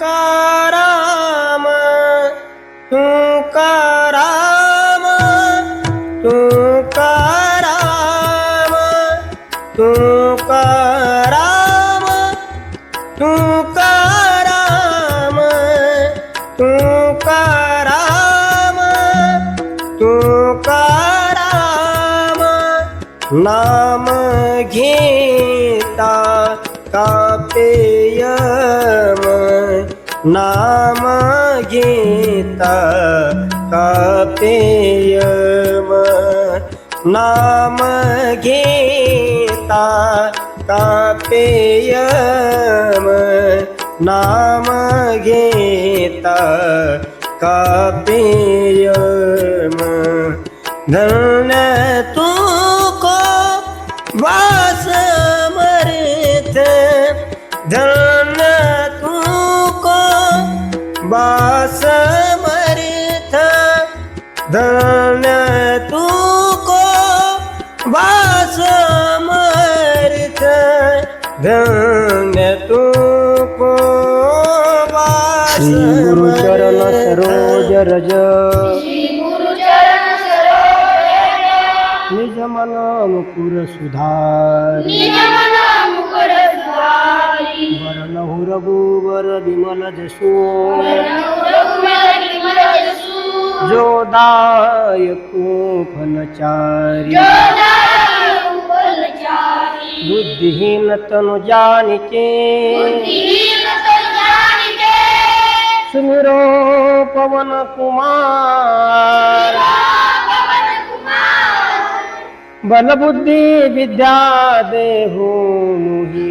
तुकाराम तुकाराम तुकाराम तुकाराम तुकाराम तुकाराम तुकाराम नाम घेता कापेयम नाम गीता कापेयम नाम घेता कापेयम नाम घेता कापेयम धन्य तू वास मरित धन्य तू को वास मरित धन्य तू को गुरु चरण. सरोज रज। निज मन मुकुर सुधार। वरणहु रघुवर विमल जसो। रघुवर विमल जसु जो दायको फलचारी बुद्धिहीन तनु जानिके। सुमिरो पवन कुमार। पवन कुमार। बल बुद्धि विद्या देहु मुहि।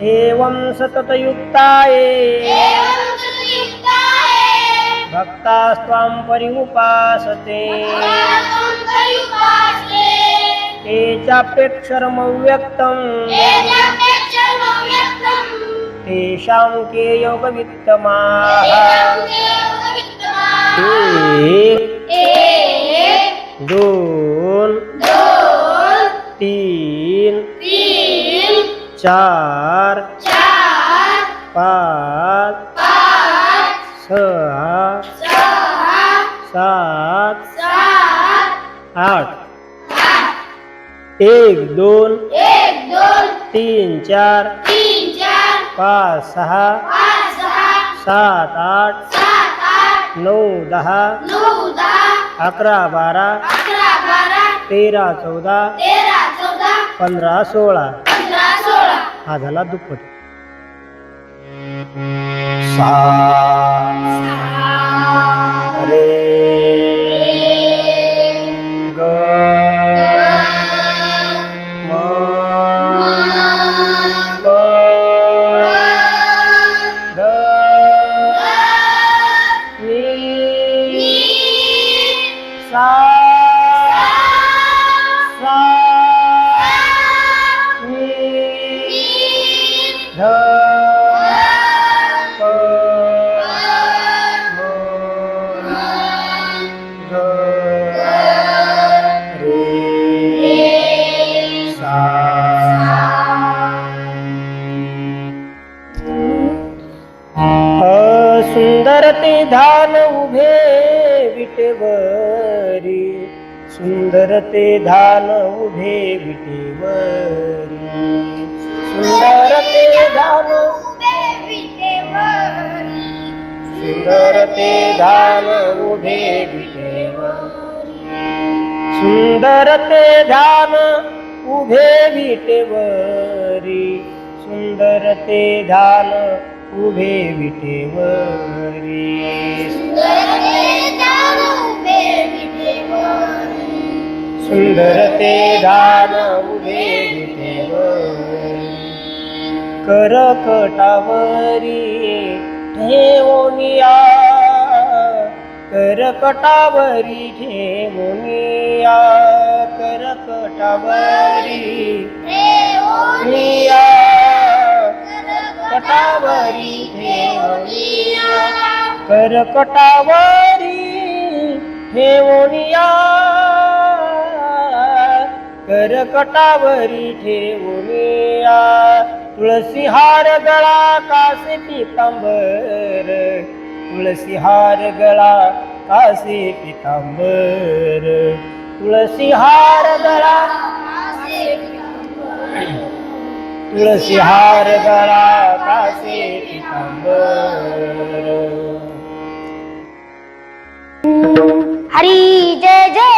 एवं सततयुक्ताये। भक्तास्त्वां पर्युपासते ये चाप्यक्षरमव्यक्तम् तेषां के योगवित्तमाः। एक दोन तीन चार चार पाच पाच सहा सहा सात सात आठ. एक दोन एक दोन तीन चार तीन चार पाच सहा पाच सहा सात आठ सात आठ नऊ दहा नऊ दहा अकरा बारा अकरा बारा तेरा चौदा पंधरा सोळा. हा झाला दुप्पट. सा सुंदर ते धान उभे विटेवरी. सुंदर ते धान उभे विटेवरी. सुंदर ते धान सुंदर ते धान उभे विटेवरी. सुंदर ते धान उभे विटेवरी. सुंदर ते धान उभे विटेवरी. सुंदर ते धान उभे करकटावरी ठेवनिया करकटावरी ठेवोनिया करकटावरी ठेवोनिया कटावरी ठेवोनिया करकटावरी कर करकटावरी ठेवनिया तुळसी हार गळा कासे पितांबर. तुळसी हार गळा कासे पितांबर. तुळसी हार गळा तुळसी हार गळा कासे पितांबर. हरी जय जय.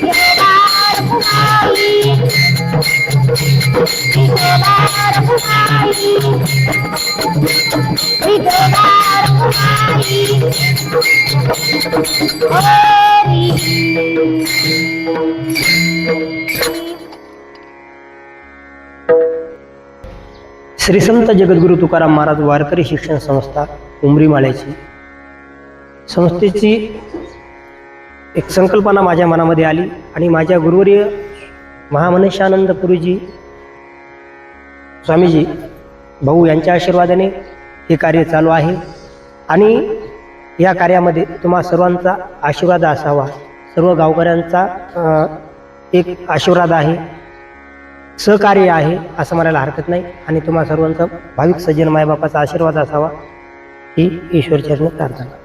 जय श्री संत जगद्गुरु तुकाराम महाराज वारकरी शिक्षण संस्था उमरी माळ्याची. संस्थेची एक संकल्पना माझ्या मनामध्ये आली आणि माझ्या गुरुवर्य महामनेशानंद गुरुजी स्वामीजी भाऊ यांच्या आशीर्वादाने हे कार्य चालू आहे. आणि या कार्यामध्ये तुम्हा सर्वांचा आशीर्वाद असावा. सर्व गावकऱ्यांचा एक आशीर्वाद आहे. सहकार्य आहे असं म्हणायला हरकत नाही. आणि तुम्हा सर्वांचा भाविक सज्जन मायबापाचा आशीर्वाद असावा. ही ईश्वरचरणी प्रार्थना.